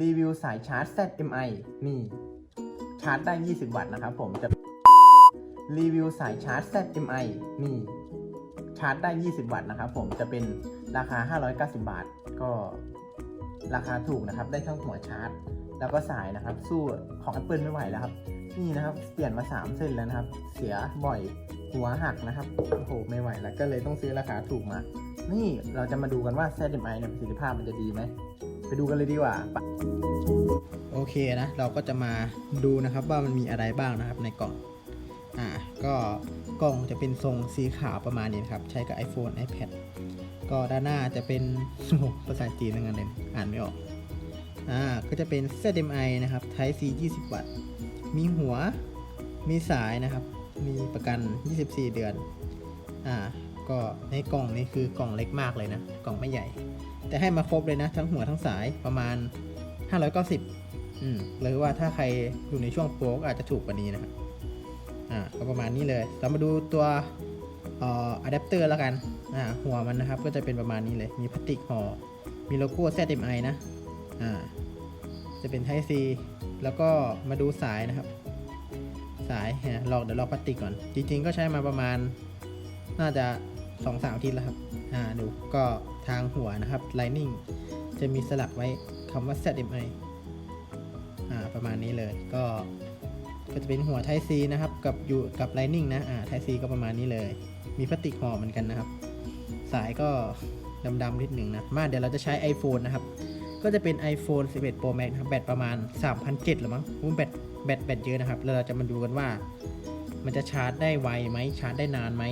รีวิวสายชาร์จ ZMI นี่ ชาร์จได้ 20 วัตต์นะครับผมจะรีวิวสายชาร์จ ZMI นี่ชาร์จได้ 20 วัตต์นะครับผมจะเป็นราคา 590 บาท ก็ราคาถูกนะครับ ได้ทั้งหัวชาร์จ แล้วก็สายนะครับ สู้ของ Apple ไม่ไหวแล้วครับ นี่นะครับเปลี่ยนมา 3 เส้นแล้วนะครับ เสียบ่อยหัวหักนะครับโอ้โหไม่ไหวแล้วก็เลยต้องซื้อราคาถูกมา นี่เราจะมาดูกันว่า ZMI เนี่ยประสิทธิภาพมันจะดีไหม ดูกันเลยดีกว่าโอเคนะเราก็จะมาดูนะครับว่ามันมีอะไรบ้างนะครับในกล่องอ่าก็กล่องจะเป็นทรงสีขาวประมาณนี้นครับ ใช้กับ iPhone iPad ก็ด้านหน้าจะเป็นภาษาจีนนั่นเองอ่านไม่ออกอ่าก็จะเป็น ZMI นะครับ Type C 20 วัตต์ มีหัวมีสายนะครับ มีประกัน 24 เดือนอ่าก็ในกล่องนี้คือกล่องเล็กมากเลยนะ กล่องไม่ใหญ่ แต่ให้มาครบเลยนะ ทั้งหัวทั้งสายประมาณ 590อืมหรือว่าถ้าใครอยู่ในช่วงโปรก็อาจจะถูกกว่านี้นะครับอ่าก็ประมาณนี้เลย เรามาดูตัวเอ่ออะแดปเตอร์แล้วกันอ่าหัวมันนะครับก็จะเป็นประมาณนี้เลย มีพลาสติกห่อมีโลโก้ ZMI นะอ่าจะเป็น Type C แล้วก็มาดูสายนะครับ สายฮะลอกเดี๋ยวลอกพลาสติกก่อน จริงๆ ก็ใช้มาประมาณน่าจะ2อสามอาทิตย์แล้วครับ อ่า ดู ก็ ทางหัวนะครับ Lightning จะมีสลักไว้คำว่า ZMI อ่าประมาณนี้เลยก็ก็จะเป็นหัว Type C นะครับ กับอยู่กับ Lightning นะอ่า Type C ก็ประมาณนี้เลย มีพลาสติกห่อเหมือนกันนะครับ สายก็ดำๆนิดหนึ่งนะ มาเดี๋ยวเราจะใช้ iPhone นะครับ ก็จะเป็น iPhone 11 Pro Max นะครับแบตประมาณ 3,700หรือมั้งแบตแบตแบตเยอะนะครับแล้วเราจะมาดูกันว่า มันจะชาร์จได้ไวไหมชาร์จได้นานไหม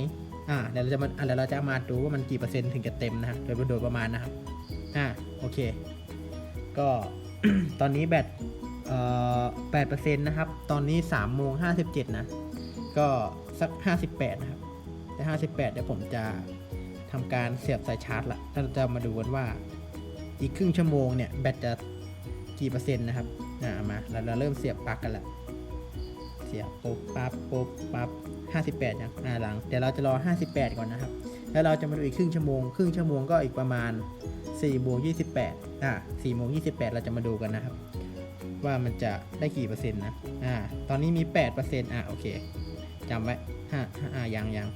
อ่าเดี๋ยวเราจะมาอ่าเดี๋ยวเราจะมาดูว่ามันกี่เปอร์เซ็นต์ถึงจะเต็มนะฮะโดยโดยประมาณนะครับอ่าโอเค ก็ตอนนี้แบตเอ่อ8%นต์นะครับ ตอนนี้3โมง57นะ ก็สัก58นะครับ แต่58เดี๋ยวผมจะทำการเสียบสายชาร์จละเราจะมาดูกันว่าอีกครึ่งชั่วโมงเนี่ยแบตจะกี่เปอร์เซ็นต์นะครับอ่ามาเราเราเริ่มเสียบปลั๊กกันละเสียบปุ๊บปั๊บปุ๊บปั๊บ 58ยังอ่าหลังเดี๋ยวเราจะรอ 58 ก่อนนะครับ แล้วเราจะมาดูอีกครึ่งชั่วโมง ครึ่งชั่วโมงก็อีกประมาณ4โมง28อ่า4โมง28 เราจะมาดูกันนะครับ ว่ามันจะได้กี่เปอร์เซ็นต์นะอ่าตอนนี้มี 8%อ่าโอเคจำไว้ห้าห้าอ่ายังยัง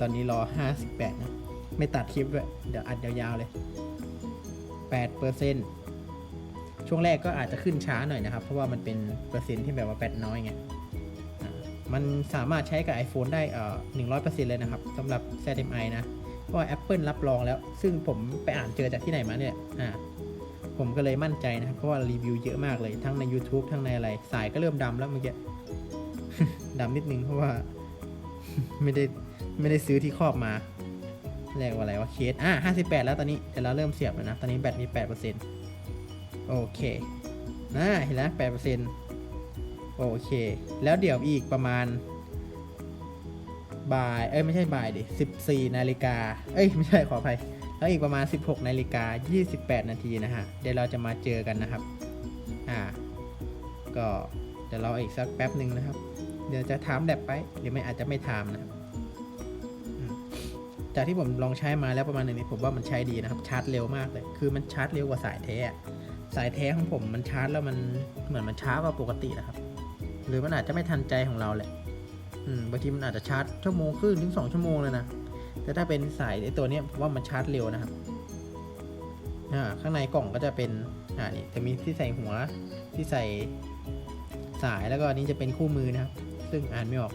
ตอนนี้รอ 58 นะ ไม่ตัดคลิปด้วย เดี๋ยวอัดยาวๆเลย 8%ช่วงแรกก็อาจจะขึ้นช้าหน่อยนะครับ เพราะว่ามันเป็นเปอร์เซ็นต์ที่แบบว่าแบตน้อยไง มันสามารถใช้กับ iPhone ได้เอ่อ100%เลยนะครับสำหรับ ZMI นะ เพราะว่า Apple รับรองแล้ว ซึ่งผมไปอ่านเจอจากที่ไหนมาเนี่ยอ่าผมก็เลยมั่นใจนะครับเพราะว่ารีวิวเยอะมากเลยทั้งใน YouTube ทั้งในอะไร สายก็เริ่มดำแล้วเมื่อกี้ดำนิดนึงเพราะว่า ไม่ได้ไม่ได้ซื้อที่ครอบมาเรียกว่าอะไรว่าเคสอะ58 แล้วตอนนี้เดี๋ยวเราเริ่มเสียบแล้วนะ ตอนนี้แบตมี8%โอเคนะเห็นแล้ว8% โอเค แล้วเดี๋ยวอีกประมาณบ่าย เอ้ยไม่ใช่บ่ายดิ14 นาฬิกา เอ้ยไม่ใช่ขออภัย แล้วอีกประมาณ 16 นาฬิกา 28 นาทีนะฮะ เดี๋ยวเราจะมาเจอกันนะครับ อ่า ก็เดี๋ยวราอีกสักแป๊บหนึ่งนะครับ เดี๋ยวจะถามแดบไป หรือไม่อาจจะไม่ถามนะครับ จากที่ผมลองใช้มาแล้วประมาณหนึงนี้ผมว่ามันใช้ดีนะครับ ชาร์จเร็วมากเลย คือมันชาร์จเร็วกว่าสายแท้ สายแท้ของผมมันชาร์จแล้วมันเหมือนมันช้ากว่าปกตินะครับ หรือมันอาจจะไม่ทันใจของเราแหละอืมบางทีมันอาจจะชาร์จชั่วโมงครึ่งถึงสองชั่วโมงเลยนะแต่ถ้าเป็นสายไอตัวนี้ผมว่ามันชาร์จเร็วนะครับอ่าข้างในกล่องก็จะเป็นอ่านี่จะมีที่ใส่หัวที่ใส่สายแล้วก็อันนี้จะเป็นคู่มือนะครับ ซึ่งอ่านไม่ออก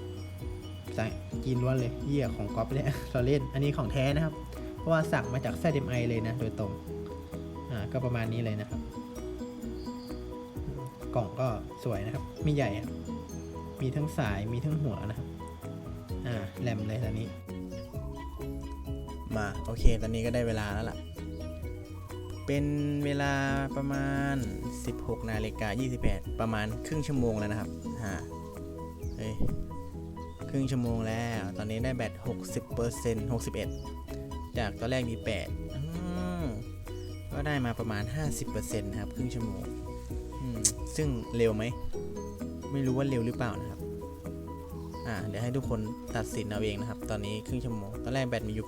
ภาษาจีนล้วนเลยเยี่ยของก๊อปเนี่ยเราเล่นอันนี้ของแท้นะครับ เพราะว่าสั่งมาจาก ZMI เลยนะโดยตรงอ่าก็ประมาณนี้เลยนะครับ กล่องก็สวยนะครับ ไม่ใหญ่อะมีทั้งสายมีทั้งหัวนะครับ อ่าแหลมเลยตอนนี้ มาโอเค ตอนนี้ก็ได้เวลาแล้วล่ะ เป็นเวลาประมาณ 16นาฬิกา28 ประมาณครึ่งชั่วโมงแล้วนะครับฮะเฮ้ยครึ่งชั่วโมงแล้ว ตอนนี้ได้แบต60% 61 จากตอนแรกมี 8ก็ได้มาประมาณ 50%นะครับ ครึ่งชั่วโมง ซึ่งเร็วไหม ไม่รู้ว่าเร็วหรือเปล่านะครับ อ่า เดี๋ยวให้ทุกคนตัดสินเอาเองนะครับ ตอนนี้ครึ่งชั่วโมง ตอนแรกแบตมีอยู่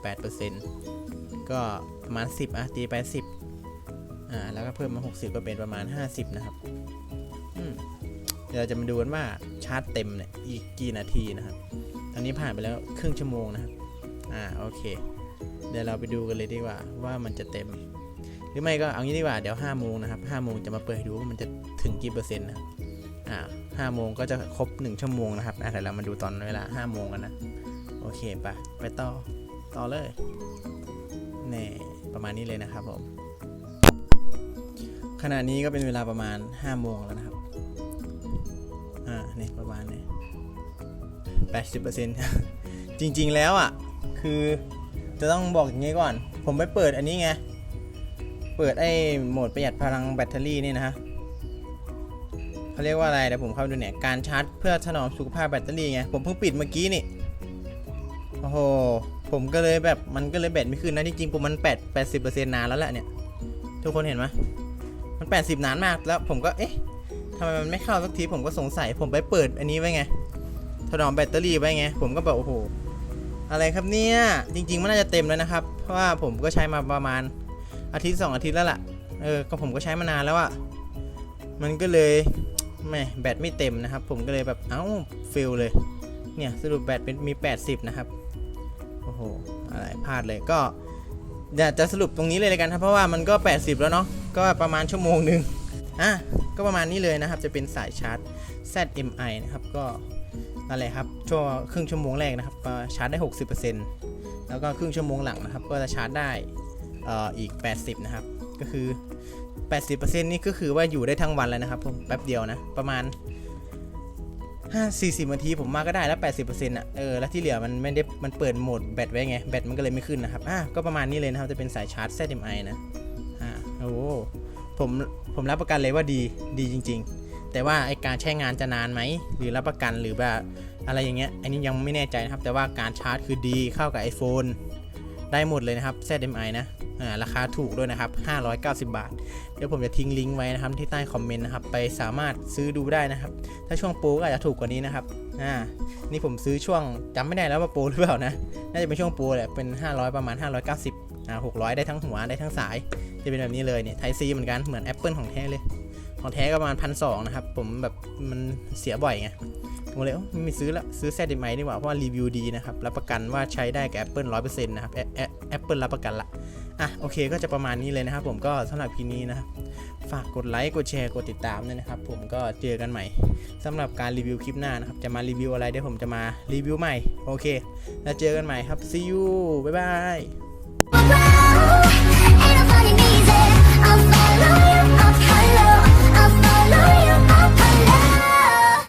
8%ก็ประมาณ 10 อะ ตีไป 10 อ่า แล้วก็เพิ่มมา 60 ก็เป็นประมาณ 50 นะครับ อืมเดี๋ยวเราจะมาดูกันว่าชาร์จเต็มเนี่ย อีกกี่นาทีนะครับ ตอนนี้ผ่านไปแล้วครึ่งชั่วโมงนะครับ อ่า โอเค เดี๋ยวเราไปดูกันเลยดีกว่าว่ามันจะเต็ม หรือไม่ก็เอางี้ดีกว่าเดี๋ยว5โมงนะครับ5โมงจะมาเปิดให้ดูว่ามันจะถึงกี่เปอร์เซ็นต์นะครับอ่า5โมงก็จะครบ 1 ชั่วโมงนะครับอะเดี๋ยวเรามาดูตอนเวลา5โมงกันนะ โอเคไปไปต่อต่อเลยนี่ประมาณนี้เลยนะครับผมขณะนี้ก็เป็นเวลาประมาณ5โมงแล้วนะครับ อ่านี่ประมาณนี้80%จริง ๆ แล้วอะ คือจะต้องบอกอย่างนี้ก่อน ผมไปเปิดอันนี้ไง เปิดไอ้โหมดประหยัดพลังแบตเตอรี่นี่นะฮะเขาเรียกว่าอะไรเดี๋ยวผมเข้าไปดูเนี่ย การชาร์จเพื่อถนอมสุขภาพแบตเตอรี่ไง ผมเพิ่งปิดเมื่อกี้นี่ โอ้โห ผมก็เลยแบบมันก็เลยแบตไม่ขึ้นนะที่จริงผมมัน8 80%นานแล้วแหละเนี่ย ทุกคนเห็นไหมมัน 80 นานมากแล้วผมก็เอ๊ะทำไมมันไม่เข้าสักทีผมก็สงสัยผมไปเปิดอันนี้ไว้ไงถนอมแบตเตอรี่ไว้ไง ผมก็แบบโอ้โหอะไรครับเนี่ย จริง ๆ มันน่าจะเต็มแล้วนะครับ เพราะว่าผมก็ใช้มาประมาณ อาทิตย์สองอาทิตย์แล้วล่ะ เออ ก็ผมก็ใช้มานานแล้วอะมันก็เลยแม่แบตไม่เต็มนะครับ ผมก็เลยแบบ เอ้าฟิลเลย เนี่ย สรุปแบตเป็นมี 80 นะครับ โอ้โห อะไรพลาดเลย ก็อยากจะสรุปตรงนี้เลยเลยกันครับ เพราะว่ามันก็ 80 แล้วเนาะ ก็ประมาณชั่วโมงหนึ่งอะ ก็ประมาณนี้เลยนะครับ จะเป็นสายชาร์จ ZMI นะครับ ก็นั่นแหละครับ ช่วงครึ่งชั่วโมงแรกนะครับชาร์จได้ 60%แล้วก็ครึ่งชั่วโมงหลังนะครับ ก็จะชาร์จได้ อีก 80 นะครับ ก็คือ 80%นี่ก็คือว่าอยู่ได้ทั้งวันเลยนะครับผมแป๊บเดียวนะ ประมาณ 5 40นาทีผมมาก็ได้แล้ว 80%อะเออแล้วที่เหลือมันไม่ได้มันเปิดโหมดแบตไว้ไง แบตมันก็เลยไม่ขึ้นนะครับอะก็ประมาณนี้เลยนะครับ จะเป็นสายชาร์จ ZMI นะอ่าโอ้ผมผมรับประกันเลยว่าดีดีจริง ๆ แต่ว่าไอการใช้งานจะนานไหมหรือรับประกันหรือแบบอะไรอย่างเงี้ยอันนี้ยังไม่แน่ใจนะครับ แต่ว่าการชาร์จคือดีเข้ากับ iPhone ได้หมดเลยนะครับ ZMI นะ ราคาถูกด้วยนะครับ 590 บาท เดี๋ยวผมจะทิ้งลิงก์ไว้นะครับที่ใต้คอมเมนต์นะครับ ไปสามารถซื้อดูได้นะครับ ถ้าช่วงโปรก็อาจจะถูกกว่านี้นะครับ อ่า นี่ผมซื้อช่วงจำไม่ได้แล้วว่าโปรหรือเปล่านะ น่าจะเป็นช่วงโปรแหละ เป็น 500 ประมาณ 590 อ่า 600 ได้ทั้งหัวได้ทั้งสาย จะเป็นแบบนี้เลยเนี่ย ไทซีเหมือนกัน เหมือน Apple ของแท้เลย ของแท้ก็ประมาณพันสองนะครับ ผมแบบมันเสียบ่อยไงผมเลยเอ้าไม่ซื้อละซื้อแซดดีไหมดีกว่าเพราะว่ารีวิวดีนะครับ รับประกันว่าใช้ได้กับ Apple 100%นะครับแอปเปิลรับประกันละ อะโอเคก็จะประมาณนี้เลยนะครับ ผมก็สำหรับคลิปนี้นะครับฝากกดไลค์กดแชร์กดติดตามด้วยนะครับ ผมก็เจอกันใหม่สำหรับการรีวิวคลิปหน้านะครับ จะมารีวิวอะไรเดี๋ยวผมจะมารีวิวใหม่โอเค แล้วเจอกันใหม่ครับ see you บ๊ายบาย